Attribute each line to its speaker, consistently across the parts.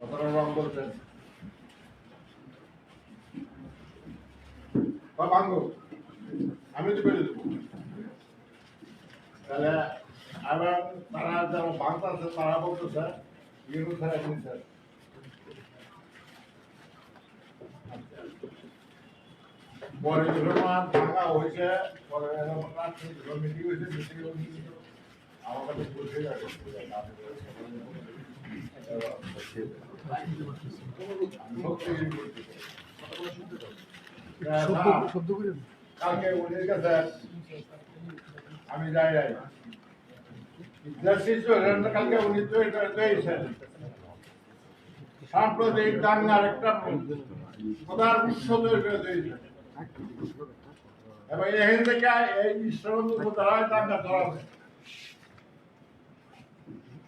Speaker 1: কতটা রং বলছেন ভাঙ্গো আমি তো বেরিয়ে দেবো। তাহলে আবার তারা যারা ভাঙতেছে তারা বলতেছে ইউরো স্যার স্যার। পরে আমার ভাঙা হয়েছে, পরে মিটিং হয়েছে, মিটিং আমার কাছে বসে আমি যাই যাই কালকে উনি দাঙ্গার একটা প্রধান উৎস এবং এখান থেকে এই দ্বারা দাঙ্গা চলাবে তারা আপনি আপনি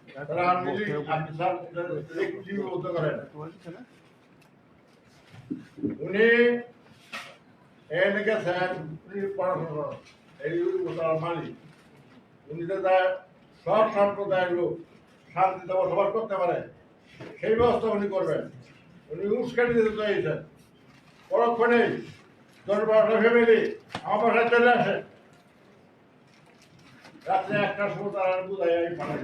Speaker 1: স্যার একটি বলতে করেন উনি উনি পড়াশোনা এই উনি যে তার সব সম্প্রদায়ের লোক শান্তিতে বসবাস করতে পারে, সেই ব্যবস্থা উনি করবেন। উনি উস্কানি দিতে চাইছেন। পরক্ষণেই দশ বারোটা ফ্যামিলি আমার বাসায় চলে আসে। রাত্রে একটা সময় তারা বুঝাই আমি পাঠাই।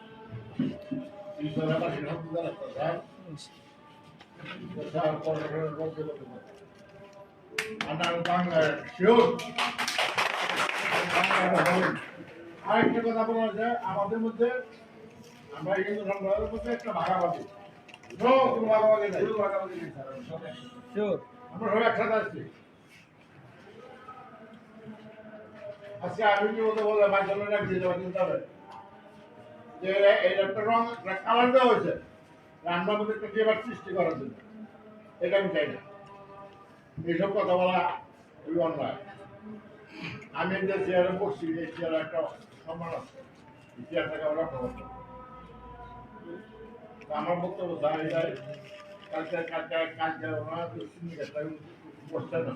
Speaker 1: আরেকটা কথা বলা হয়েছে আমাদের মধ্যে আমরা হিন্দু সম্প্রদায়ের মধ্যে একটা ভাগাভাগি কোনো ভাগাভাগি আমরা সবাই একসাথে। আসছি আজকে আমি কি বলতে বললাম মাঝে রাখ দিয়ে দেওয়া চিন্তা যে এই একটা রং কালার দেওয়া হয়েছে মধ্যে একটা সৃষ্টি করার জন্য। এটা আমি চাই না। এইসব কথা বলা অন্যায়। আমি যে চেয়ারে বসছি চেয়ারে একটা সম্মান আছে। এই চেয়ারটাকে আমরা। তো আমার বক্তব্য ওনারা তো বসছে না।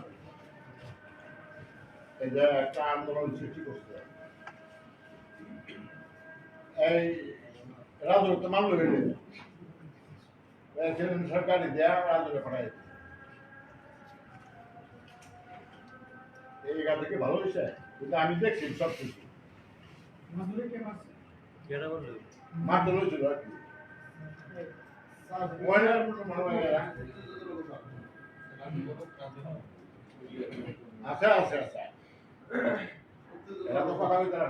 Speaker 1: যে একটা আন্দোলন সৃষ্টি করছে। এই রাজনীতি মানল বেড়ে সরকারি দেয়া রাজনীতি পাঠাই এই গা থেকে ভালো হয়েছে, কিন্তু আমি দেখছি সব কিছু। মারতে হয়েছিল আর কি। হয়। আছে আছে আছে এরা তো কথা বলতে না।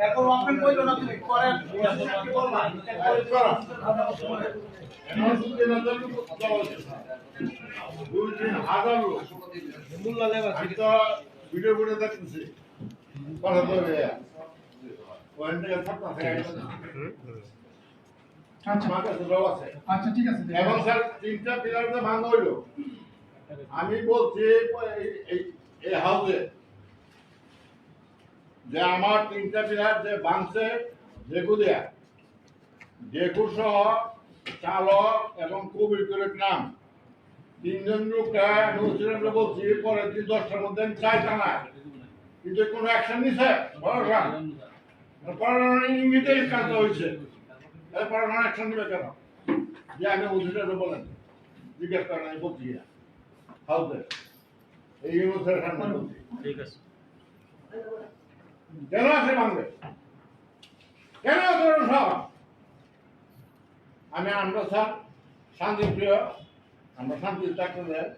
Speaker 2: এখন আপনি কইলো না তুমি? বলবা
Speaker 1: ভিডিও করে দেখতেছি কথা
Speaker 2: আচ্ছা।
Speaker 1: লোক
Speaker 2: আচ্ছা ঠিক আছে
Speaker 1: এবং স্যার, তিনটা পিলারতে ভাঙা আমি বলছি এই হাউসে যে আমার তিনটা পিলার যে ভাঙছে জেকুদিয়া জেকু সহ চালক এবং কবির করে নাম। তিনজন লোকটা আমি ওসিরামকে বলছি, পরের দিন দশটার মধ্যে আমি চাই টানা কিন্তু কোনো অ্যাকশন নিছে? বড়রা পড়ানোর ইঙ্গিতেই কাজ হয়েছে। এই অ্যাকশন নেবে কেন? যে আগে বুঝিটা বলেন, জিজ্ঞেস করেন, আমি বলছি না হাউসে। এই বলছি।
Speaker 3: ঠিক আছে।
Speaker 1: কেন আছে বাংলা কেন করুন সব আমি আমরা স্যার শান্তি প্রিয় আমরা শান্তি চাকরি দেয়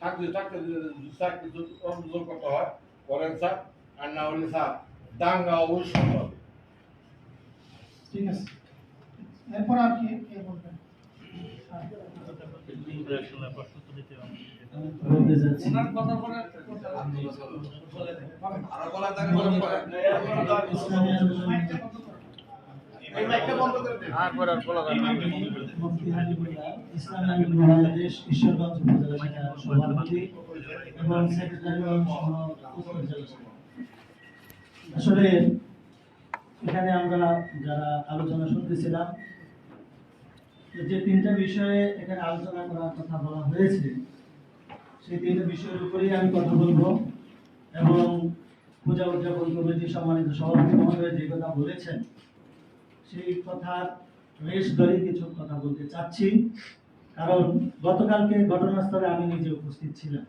Speaker 1: শান্তি চাকরি স্যার কিছু অভিযোগ করতে হয় করেন স্যার আর না হলে স্যার দাঙ্গা অবশ্যই হবে
Speaker 2: ঠিক আছে। এরপর আর কি বলবেন?
Speaker 4: বলতে যাচ্ছি বাংলাদেশ ঈশ্বরগঞ্জ উপজেলা শাখার সভাপতি এবং সেক্রেটারি। আসলে এখানে আমরা যারা আলোচনা শুনতেছিলাম যে তিনটা বিষয়ে এখানে আলোচনা করার কথা বলা হয়েছে সেই তিনটা বিষয়ের উপরেই আমি কথা বলব এবং পূজা উদযাপন কমিটির সম্মানিত সভাপতি মহোদয় যে কথা বলেছেন, সেই কথার রেশ ধরে কিছু কথা বলতে চাচ্ছি। কারণ গতকালকে ঘটনাস্থলে আমি নিজে উপস্থিত ছিলাম।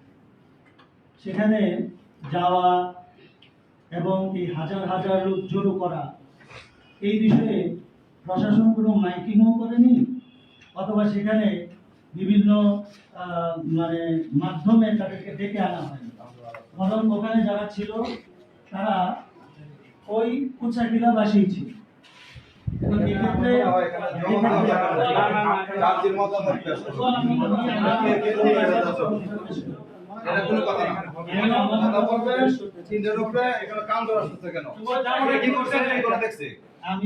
Speaker 4: সেখানে যাওয়া এবং এই হাজার হাজার লোক জড়ো করা, এই বিষয়ে প্রশাসন কোনো মাইকিংও করেনি, অথবা সেখানে বিভিন্ন মানে মাধ্যমে তাদেরকে ডেকে আনা হয়নি বরং ওখানে যারা ছিল তারা ওই কুচাকিলাবাসী ছিল। আমি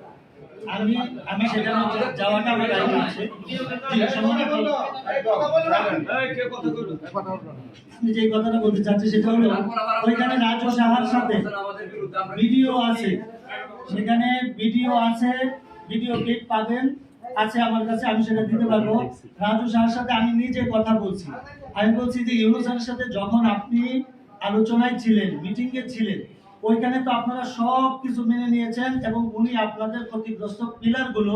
Speaker 4: আমি আমি সেখানে যা- যাওয়াটা আমার রাইট আছে। আমি যে কথাটা বলতে চাচ্ছি সেটা হলো ওইখানে রাজু সাহার সাথে ভিডিও আছে। সেখানে ভিডিও আছে ভিডিও ক্লিপ পাবেন আছে আমার কাছে আমি সেটা দিতে পারব। রাজু সাহার সাথে আমি নিজে কথা বলছি। আমি বলছি যে ইউনুসের সাথে যখন আপনি আলোচনায় ছিলেন মিটিং এ ছিলেন ওইখানে তো আপনারা সব কিছু মেনে নিয়েছেন এবং উনি আপনাদের ক্ষতিগ্রস্ত পিলারগুলো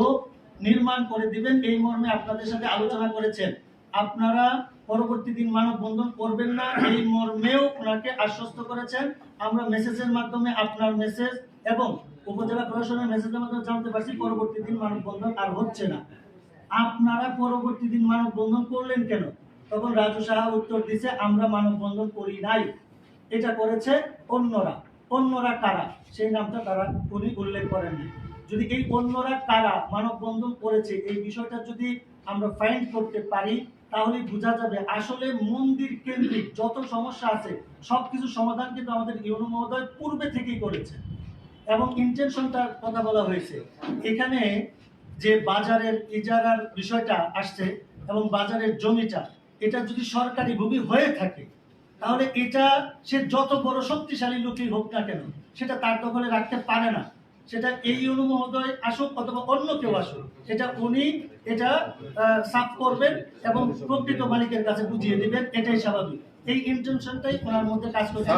Speaker 4: নির্মাণ করে দিবেন। এই মর্মে আপনাদের সাথে আলোচনা করেছেন। আপনারা পরবর্তী দিন মানববন্ধন করবেন না। এই মর্মেও ওনাকে আশ্বস্ত করেছেন। আমরা মেসেজের মাধ্যমে আপনার মেসেজ এবং উপজেলা প্রশাসনের মেসেজের মাধ্যমে জানতে পারছি পরবর্তী দিন মানববন্ধন আর হচ্ছে না। আপনারা পরবর্তী দিন মানববন্ধন করলেন কেন? তখন রাজু সাহা উত্তর দিছে আমরা মানববন্ধন করি নাই। এটা করেছে অন্যরা। অন্যরা কারা? সেই নামটা তারা উনি উল্লেখ করেননি। যদি এই অন্যরা কারা মানববন্ধন করেছে, এই বিষয়টা যদি আমরা ফাইন্ড করতে পারি, তাহলে বোঝা যাবে আসলে মন্দির কেন্দ্রিক যত সমস্যা আছে, সবকিছু সমাধান কিন্তু আমাদের ইউনো মহোদয় পূর্বে থেকেই করেছে এবং ইন্টেনশনটার কথা বলা হয়েছে। এখানে যে বাজারের ইজারার বিষয়টা আসছে এবং বাজারের জমিটা, এটা যদি সরকারি ভূমি হয়ে থাকে তাহলে এটা সে যত বড় শক্তিশালী লোকই হোক না কেন সেটা তার দখলে রাখতে পারে না। সেটা এই ইউনু মহোদয় আসুক অথবা অন্য কেউ আসুক এটা উনি এটা সাফ করবেন এবং প্রকৃত মালিকের কাছে বুঝিয়ে দিবেন এটাই স্বাভাবিক। এই ইন্টেনশনটাই ওনার মধ্যে কাজ করছে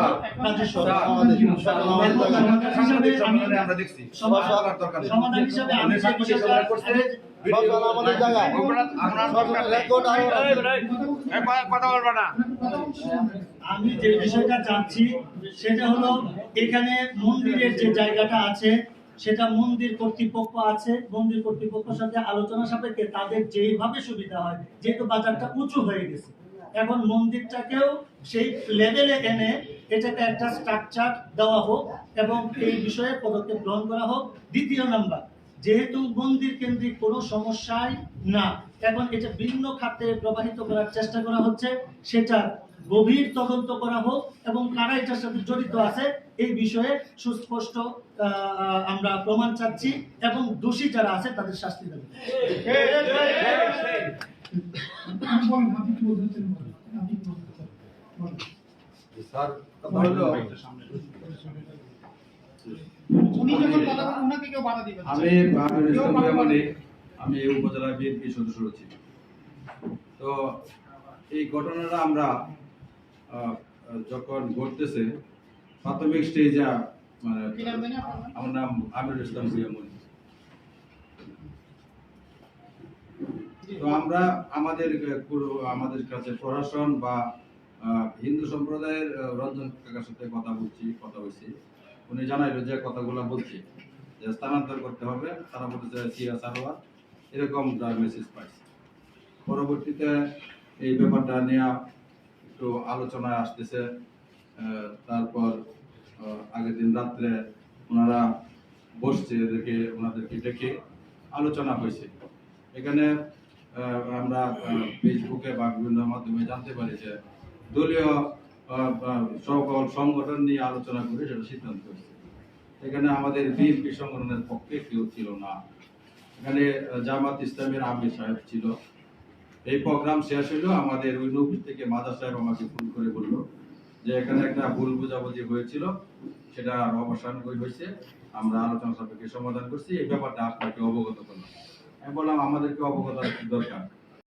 Speaker 4: সমাধান হিসাবে আমি আমি যে বিষয়টা চাচ্ছি সেটা হলো এখানে মন্দিরের যে জায়গাটা আছে সেটা মন্দির কর্তৃপক্ষ আছে। মন্দির কর্তৃপক্ষের সাথে আলোচনা সাপেক্ষে তাদের যেভাবে সুবিধা হয় যেহেতু বাজারটা উঁচু হয়ে গেছে এখন মন্দিরটাকেও সেই লেভেলে এনে এটাকে একটা স্ট্রাকচার দেওয়া হোক এবং এই বিষয়ে পদক্ষেপ গ্রহণ করা হোক। দ্বিতীয় নাম্বার যেহেতু মন্দির কেন্দ্রিক কোনো সমস্যাই না এখন এটা ভিন্ন খাতে প্রবাহিত করার চেষ্টা করা হচ্ছে। সেটা গভীর তদন্ত করা হোক এবং কারা এটার সাথে জড়িত আছে এই বিষয়ে সুস্পষ্ট আমরা প্রমাণ চাচ্ছি এবং দোষী যারা আছে তাদের শাস্তি দেবে।
Speaker 5: স্যার আমি আমি উপজেলা বিএনপি সদস্য রয়েছি। তো এই ঘটনাটা আমরা যখন ঘটতেছে প্রাথমিক স্টেজে মানে? আমার নাম আমিরুল ইসলাম তো আমরা আমাদের আমাদের কাছে প্রশাসন বা হিন্দু সম্প্রদায়ের রঞ্জন কাকার সাথে কথা বলছি কথা হয়েছি উনি জানাইলো যে কথাগুলো বলছি, যে স্থানান্তর করতে হবে, তারা বলতেছে সিয়া সারোয়ার, এরকম মেসেজ পাইছে। পরবর্তীতে এই ব্যাপারটা নিয়ে একটু আলোচনায় আসতেছে তারপর আগের দিন রাত্রে ওনারা বসছে এদেরকে, ওনাদেরকে ডেকে আলোচনা হয়েছে। এখানে আমরা ফেসবুকে বা বিভিন্ন মাধ্যমে জানতে পারি যে দলীয় সকল সংগঠন নিয়ে আলোচনা করে সেটা সিদ্ধান্ত হয়েছে। এখানে আমাদের বিএনপি সংগঠনের পক্ষে কেউ ছিল না। এখানে জামাত ইসলামের আমির সাহেব ছিল। এই প্রোগ্রাম শেষ হলো আমাদের ওই নবীর থেকে মাদার সাহেব আমাকে ফোন করে বলল যে এখানে একটা ভুল বোঝাবুঝি হয়েছিল, সেটা অবসান হয়ে- হয়েছে আমরা আলোচনা সাপেক্ষে সমাধান করছি। এই ব্যাপারটা আপনাকে অবগত করলাম। আমি বললাম, আমাদেরকে অবগত দরকার?